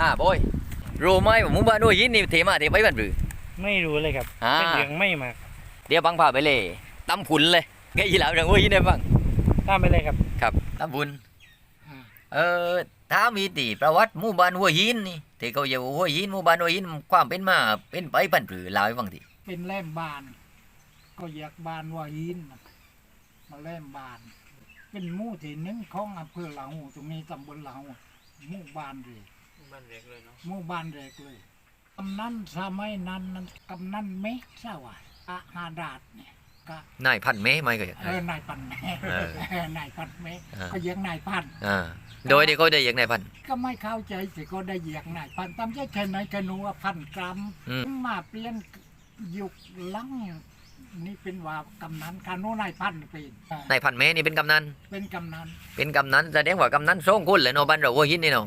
อ่าบอยรู้ไหมว่าหมู่บ้านหัวหินนี่เทมาเทไปบ้านหรือ ไม่รู้เลยครับอ่า เป็นเรื่องไม่มากเดี๋ยวบังพาไปเลยตำผุนเลยแกยีหลาเรื่องหัวหินได้บ้างตามไปเลยครับ ครับตำผุนเออถ้ามีตีประวัติหมู่บ้านหัวหินนี่ที่เขาเรียกว่าหัวหินหมู่บ้านหัวหินความเป็นมาเป็นไปปันหรือเล่าให้ฟังทีเป็นแล่มบาน ก็อยากบานว่าหินน่ะมาแล่มบาน เป็นหมู่ที่หนึ่งของอำเภอหลาหูตรงนี้ตำบลหลาหูหมู่บ้านเลย บ้านเล็กเลยเนาะหมู่บ้านแรกเลยกำนันสมัยนั้นนั้นกำนันเมฆสวายอาหาดาดเนี่ยก็ นายพันเมไหมก็อย่างเออ นายพันเมฆเออเออนายพันเมฆอ่าก็ยังนายพัน อ่าโดยที่เขาได้อย่างนายพัน ก็ไม่เข้าใจสิก็ได้เหยียกนายพันตามใจแค่ไหนแค่หนูว่าพันกรัมอืม มาเปลี่ยนยุคหลังนี่เป็นว่ากำนันคาโนนายพันเป็นนายพันเมนี่เป็นกำนันเป็นกำนันเป็นกำนันแสดงว่ากำนันสองคนเลยเนาะบ้านเราหัวหินนี่เนาะ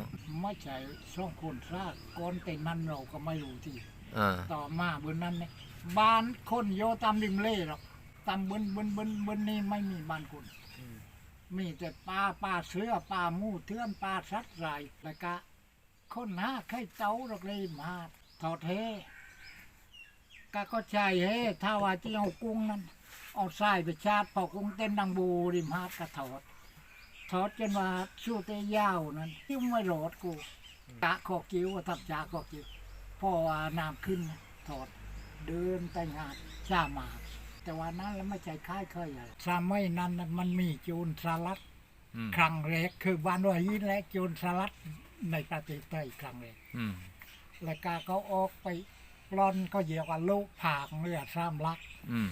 ไม่ใช่ช่องคนซากก่อนแต่นั้นเราก็ไม่รู้ที่อ่าต่อมาบนนั้นเนี่ยบ้านคนโยตามริมเล่หรอกตามบนบนบนบนนี้ไม่มีบ้านคน มีแต่ปลาปลาเสือปลาหมูเทือนปลาสัตว์ไรแล้วก็คนหาไข่เต้าหรอกเลยมาทอดเฮก็ก็ใช่เฮถ้าว่าจะเอากุ้งนั้นเอาทรายไปชาดพอกุ้งเต้นดังบูริมหาดก็ถอด ถอดจนว่าชูเตยาวนั้นยิ้มไม่โหลดกูกะขอกิ้วว่าทับจากขอกิ้วพอว่าน้ำขึ้นถอดเดินแต่งงานชามา แต่ว่านั้นแล้วไม่ใช่ค่ายเคยอะไรสมัยนั้นน่ะมันมีโจรสลัดอืมครั้งแรกคือบ้านวายินและโจรสลัดในประเทศไทยครั้งแรกอืมแล้วก็เขาออกไปปล้อนก็เหยียกว่าลูกผากเลือดซ้ำลักอืม